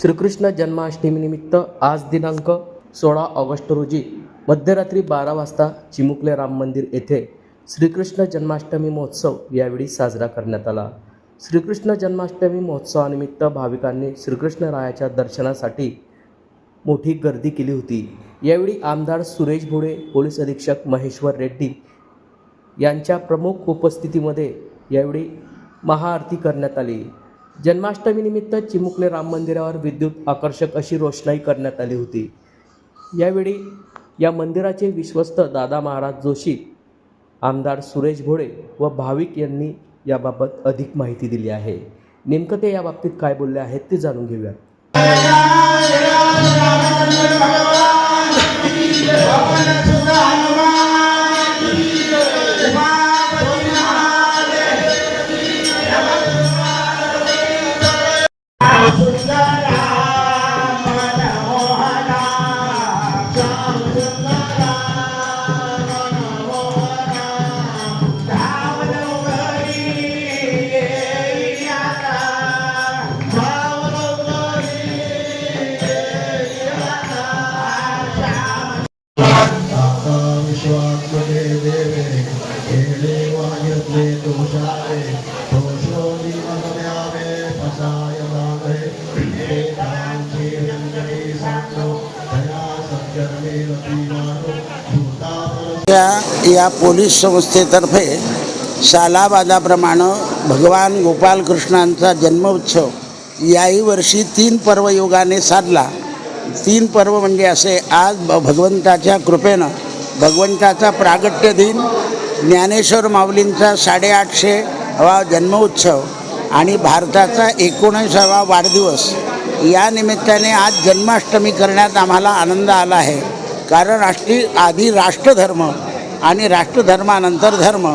श्रीकृष्ण जन्माष्टमीनिमित्त आज दिनांक सोळा ऑगस्ट रोजी मध्यरात्री बारा वाजता चिमुकले राम मंदिर येथे श्रीकृष्ण जन्माष्टमी महोत्सव यावेळी साजरा करण्यात आला. श्रीकृष्ण जन्माष्टमी महोत्सवानिमित्त भाविकांनी श्रीकृष्णरायाच्या दर्शनासाठी मोठी गर्दी केली होती. यावेळी आमदार सुरेश भोळे पोलीस अधीक्षक महेश्वर रेड्डी यांच्या प्रमुख उपस्थितीमध्ये यावेळी महाआरती करण्यात आली. जन्माष्टमीनिमित्त चिमुकले राम मंदिरावर विद्युत आकर्षक अशी रोषणाई करण्यात आली होती यावेळी या मंदिराचे विश्वस्त दादा महाराज जोशी आमदार सुरेश भोळे व भाविक यांनी याबाबत अधिक माहिती दिली आहे नेमकं ते याबाबतीत काय बोलले आहेत ते जाणून घेऊया या या पोलीस संस्थेतर्फे सालाबादाप्रमाणे भगवान गोपालकृष्णांचा जन्मोत्सव याही वर्षी तीन पर्वयोगाने साधला. तीन पर्व म्हणजे असे आज भगवंताच्या कृपेनं भगवंताचा प्रागट्य दिन ज्ञानेश्वर माऊलींचा साडेआठशे वा जन्मोत्सव आणि भारताचा एकोणीसावा वाढदिवस या निमित्ताने आज जन्माष्टमी करण्यात आम्हाला आनंद आला आहे. कारण राष्ट्रीय आधी राष्ट्रधर्म आणि राष्ट्रधर्मानंतर धर्म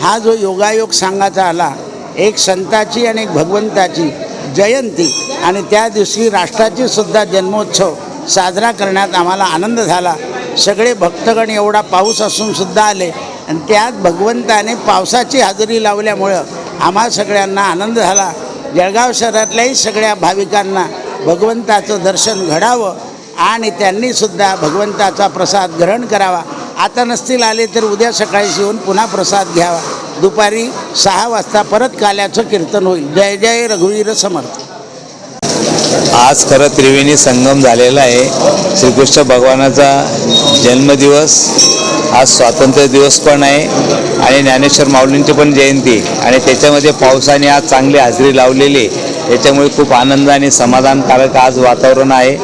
हा जो योगायोग सांगायचा आला एक संताची आणि एक भगवंताची जयंती आणि त्या दिवशी राष्ट्राची सुद्धा जन्मोत्सव साजरा करण्यात आम्हाला आनंद झाला. सगळे भक्तगण एवढा पाऊस असूनसुद्धा आले आणि त्यात भगवंताने पावसाची हजेरी लावल्यामुळं आम्हा सगळ्यांना आनंद झाला. जळगाव शहरातल्याही सगळ्या भाविकांना भगवंताचं दर्शन घडावं आणि त्यांनीसुद्धा भगवंताचा प्रसाद ग्रहण करावा. आता नसतील आले तर उद्या सकाळी येऊन पुन्हा प्रसाद घ्यावा. दुपारी सहा वाजता परत काल्याचं कीर्तन होईल. जय जय रघुवीर समर्थ. आज खरं त्रिवेणी संगम झालेला आहे. श्रीकृष्ण भगवानाचा जन्मदिवस. आज स्वातंत्र्य दिवस पण आहे आणि ज्ञानेश्वर माऊलींची पण जयंती. आणि त्याच्यामध्ये पावसाने आज चांगली हजेरी लावलेली आहे. त्याच्यामुळे खूप आनंद आणि समाधानकारक आज वातावरण आहे.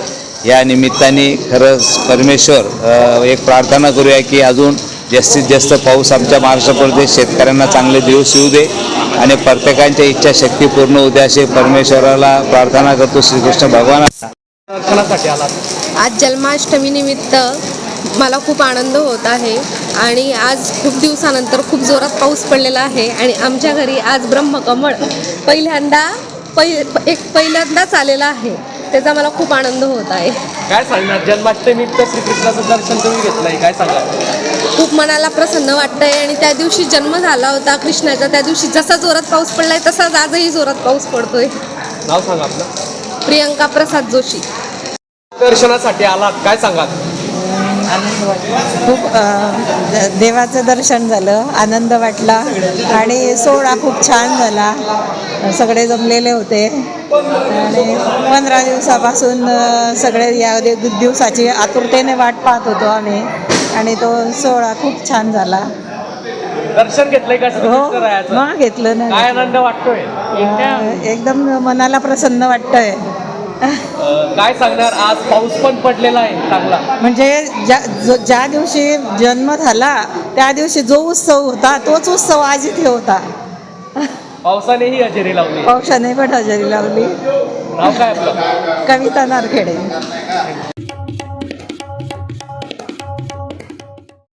या निमित्ताने खरंच परमेश्वर एक प्रार्थना करूया की अजून जास्तीत जास्त पाऊस आमच्या महाराष्ट्र प्रदेश शेतकऱ्यांना चांगले दिवस येऊ दे आणि प्रत्येकांच्या इच्छाशक्ती पूर्ण होऊ दे असे परमेश्वराला प्रार्थना करतो श्रीकृष्ण आलात. आज जन्माष्टमी निमित्त मला खूप आनंद होत आहे आणि आज खूप दिवसानंतर खूप जोरात पाऊस पडलेला आहे आणि आमच्या घरी आज ब्रह्मकमळ पहिल्यांदा पै एक पहिल्यांदाच आलेला आहे. त्याचा मला खूप आनंद होत आहे. काय सांगणार? जन्माष्टमीनिमित्त श्रीकृष्णाचं दर्शन तुम्ही घेतलंय. काय सांगा खूप मनाला प्रसन्न वाटतंय आणि त्या दिवशी जन्म झाला होता कृष्णाचा. त्या दिवशी जसा जोरात पाऊस पडलाय तसाच आजही जोरात पाऊस पडतोय. नाव सांगा आपलं. प्रियंका प्रसाद जोशी. दर्शनासाठी आलात. काय सांगाल? आनंद वाटला खूप देवाचं दर्शन झालं आनंद वाटला आणि सोहळा खूप छान झाला. सगळे जमलेले होते. आणि पंधरा दिवसापासून सगळे या दिवसाची आतुरतेने वाट पाहत होतो आम्ही आणि तो सोहळा खूप छान झाला. दर्शन घेतलंय का हो घेतलं काय ना आनंद वाटतोय? एकदम मनाला प्रसन्न वाटतंय. काय सांगणार? आज पाऊस पण पडलेला आहे चांगला. म्हणजे ज्या जो ज्या दिवशी जन्म झाला त्या दिवशी जो उत्सव होता तोच उत्सव आज इथे होता. पावसानेही हजेरी लावली. पावसाने पण हजेरी लावली. नाव काय आपलं? कविता नारखेडे.